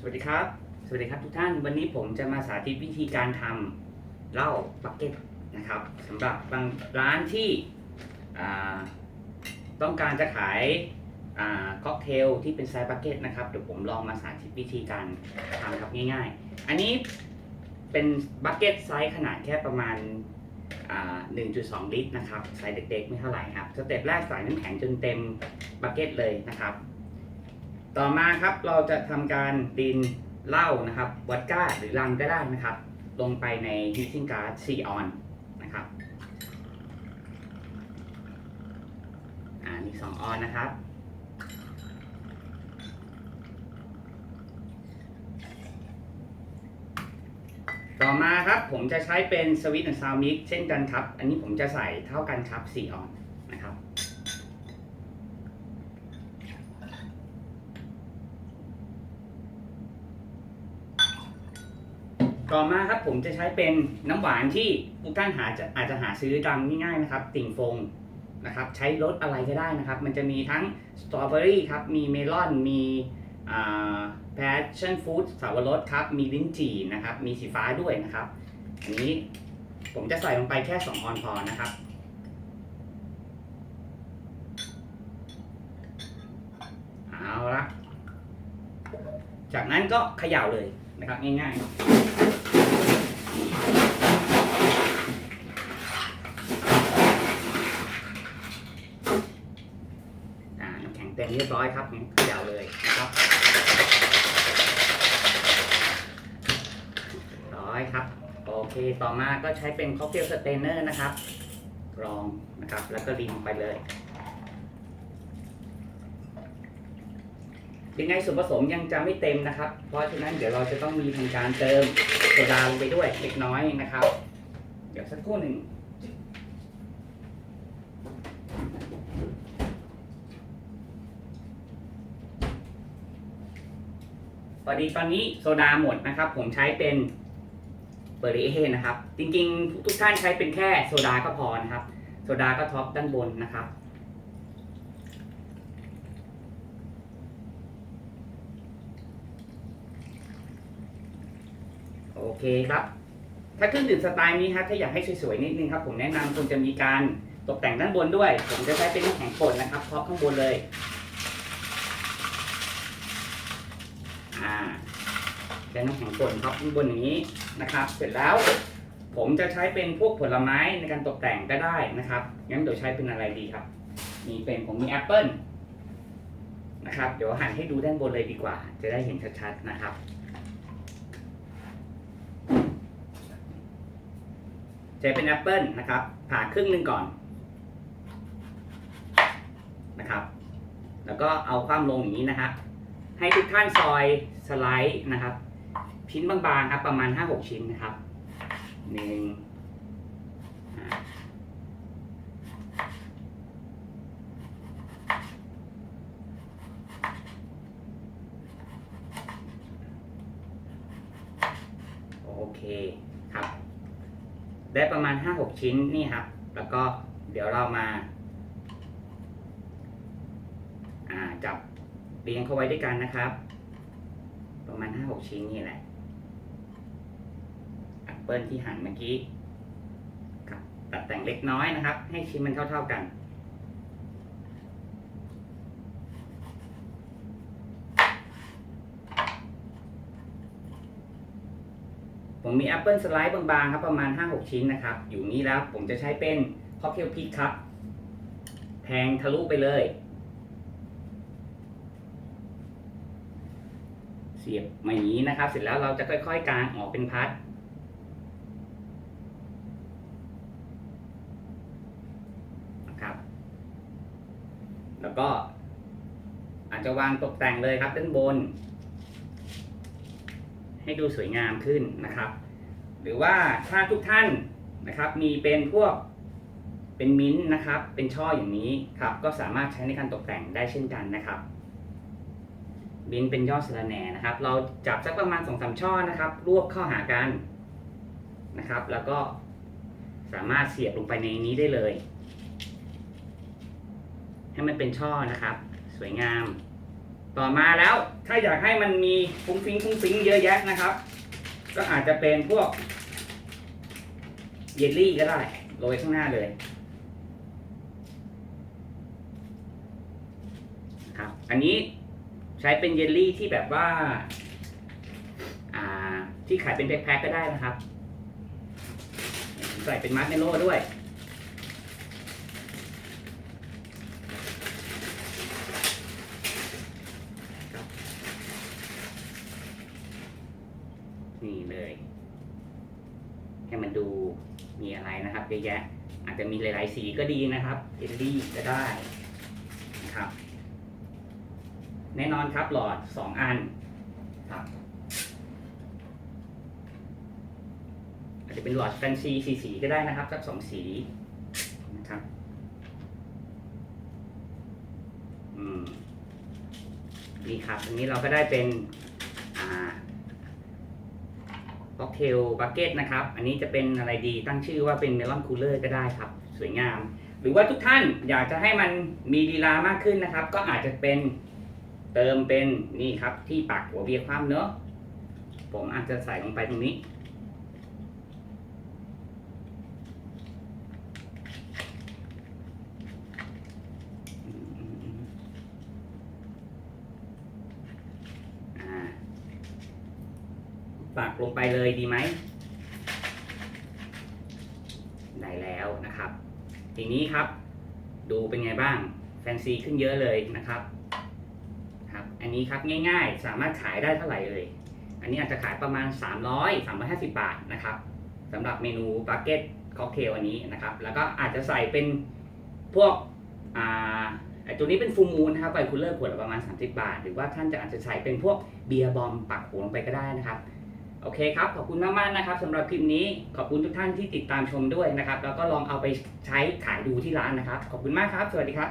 สวัสดีครับ สวัสดีครับทุกท่าน วันนี้ผมจะมาสาธิตวิธีการทำเหล้าบักเก็ตนะครับสำหรับบางร้านที่ต้องการจะขายค็อกเทลที่เป็นไซส์บักเก็ตนะครับ เดี๋ยวผมลองมาสาธิตวิธีการทำครับง่ายๆ อันนี้เป็นบักเก็ตไซส์ขนาดแค่ประมาณ 1.2 ลิตรนะครับ ไซส์เด็กๆ ไม่เท่าไหร่ครับ สเต็ปแรกใส่น้ำแข็งจนเต็มบักเก็ตเลยนะครับ ต่อมาครับเราจะทำการดินเหล้านะครับวอดก้าหรือรังก็ได้นะครับ ลงไปในฮีท i ิ g งการ์ด4ออนนะครับอ่ามี2ออนนะครับต่อมาครับผมจะใช้เป็นสวิตช์ซาวมิกเช่นกันครับ อันนี้ผมจะใส่เท่ากันครับ4ออนนะครับ ต่อมาครับผมจะใช้เป็นน้ำหวานที่ทุกท่านหาจะอาจจะหาซื้อตามง่ายๆนะครับ ติ่งฟงนะครับ ใช้รสอะไรก็ได้นะครับ มันจะมีทั้งสตรอเบอรี่ครับ มีเมลอน มีแพชชั่นฟู้ดสาวรสครับ มีลิ้นจี่นะครับ มีสีฟ้าด้วยนะครับ อันนี้ผมจะใส่ลงไปแค่ 2 ออนพอนะครับเอาละจากนั้นก็เขย่าเลย นะครับง่ายๆน้ำแข็งเต็มเรียบร้อยครับงั้นเขย่าเลยนะครับร้อยครับ โอเคต่อมาก็ใช้เป็นค็อกเทลสเตนเนอร์นะครับกรองนะครับ แล้วก็รินไปเลย ยังไงส่วนผสมยังจะไม่เต็มนะครับ เพราะฉะนั้นเดี๋ยวเราจะต้องมีทำการเติมโซดาลงไปด้วยเล็กน้อยนะครับ เดี๋ยวสักครู่หนึ่งพอดีตอนนี้โซดาหมดนะครับ ผมใช้เป็นเบอร์รี่เอนะครับ จริงๆ ทุกท่านใช้เป็นแค่โซดาก็พอนะครับ โซดาก็ท็อปด้านบนนะครับ เคครับ ถ้าเครื่องดื่มสไตล์นี้ครับถ้าอยากให้สวยๆนิดนึงครับ ผมแนะนำคุณจะมีการตกแต่งด้านบนด้วย ผมจะใช้เป็นน้ำแข็งป่นนะครับท็อปข้างบนเลยอ่าเป็นน้ำแข็งป่นท็อปข้างบนอย่างนี้นะครับ เสร็จแล้ว ผมจะใช้เป็นพวกผลไม้ในการตกแต่งก็ได้นะครับงั้นเดี๋ยวใช้เป็นอะไรดีครับ มีเป็นผมมีแอปเปิลนะครับ เดี๋ยวหันให้ดูด้านบนเลยดีกว่า จะได้เห็นชัดๆนะครับ ใช้เป็นแอปเปิลนะครับ ผ่าครึ่งหนึ่งก่อนนะครับ แล้วก็เอาความลงอย่างนี้นะครับให้ทุกท่านซอยสไลด์นะครับ ชิ้นบางๆครับประมาณ 5-6 ชิ้นนะครับหนึ่งโอเค ได้ประมาณ 5-6 ชิ้นนี่ครับ แล้วก็เดี๋ยวเรามาาจับเรียงเข้าไว้ด้วยกันนะครับ ประมาณ 5-6 ชิ้นนี่แหละแอปเปิลที่หั่นเมื่อกี้ครับตัดแต่งเล็กน้อยนะครับ ให้ชิ้นมันเท่า ๆกัน ผมมีแอปเปิลสไลด์บางๆครับประมาณ 5-6 ชิ้นนะครับ อยู่นี้แล้วผมจะใช้เป็นค็อกเทลพิกครับ แทงทะลุไปเลย เสียบมาอย่างนี้นะครับ เสร็จแล้วเราจะค่อยๆกางออกเป็นพัดนะครับ แล้วก็อาจจะวางตกแต่งเลยครับด้านบน ให้ดูสวยงามขึ้นนะครับ หรือว่าถ้าทุกท่านนะครับมีเป็นพวกเป็นมิ้นนะครับ เป็นช่ออย่างนี้ครับ ก็สามารถใช้ในการตกแต่งได้เช่นกันนะครับบินเป็นยอดสะระแหน่นะครับ เราจับสักประมาณสองสามช่อนะครับ รวบเข้าหากันนะครับ แล้วก็สามารถเสียบลงไปในนี้ได้เลย ให้มันเป็นช่อนะครับ สวยงาม ต่อมาแล้วถ้าอยากให้มันมีฟุ้งฟิ้งฟุ้งฟิ้งเยอะแยะนะครับ ก็อาจจะเป็นพวกเยลลี่ก็ได้โรยข้างหน้าเลยครับอันนี้ใช้เป็นเยลลี่ที่แบบว่าอ่าที่ขายเป็นแพ็คๆก็ได้นะครับ ใส่เป็นมัดเมลโล่ด้วย นี่เลย ให้มันดูมีอะไรนะครับเยอะแยะ อาจจะมีหลาย ๆ สีก็ดีนะครับเยลลี่ก็ได้นะครับ แน่นอนครับหลอด 2 อันครับอาจจะเป็นหลอดแฟนซีสีสีก็ได้นะครับสักสองสีนะครับอืมนี่ครับอันนี้เราก็ได้เป็น อ่า ค็ อกเทลบักเก็ตนะครับ อันนี้จะเป็นอะไรดีตั้งชื่อว่าเป็นเมลอนคูลเลอร์ก็ได้ครับ สวยงาม หรือว่าทุกท่านอยากจะให้มันมีลีลามากขึ้นนะครับ ก็อาจจะเป็นเติมเป็นนี่ครับที่ปากหัวเบียร์คว่ำเนอะผมอาจจะใส่ลงไปตรงนี้ อ่า ปักลงไปเลยดีไหม ได้แล้วนะครับ ทีนี้ครับ ดูเป็นไงบ้าง แฟนซีขึ้นเยอะเลยนะครับครับ อันนี้ครับง่ายๆ สามารถขายได้เท่าไหร่เลย อันนี้อาจจะขายประมาณ 300 350 บาทนะครับสำหรับเมนูบักเก็ตค็อกเทลอันนี้นะครับ แล้วก็อาจจะใส่เป็นพวกอ่าไอตัวนี้เป็นฟูมูลนะครับไวคูลเลอร์ขวดละประมาณ 30 บาท หรือว่าท่านจะอาจจะใส่เป็นพวกเบียร์บอมปักหัวลงไปก็ได้นะครับ โอเคครับ ขอบคุณมากๆนะครับสำหรับคลิปนี้ขอบคุณทุกท่านที่ติดตามชมด้วยนะครับ แล้วก็ลองเอาไปใช้ขายดูที่ร้านนะครับ ขอบคุณมากครับ สวัสดีครับ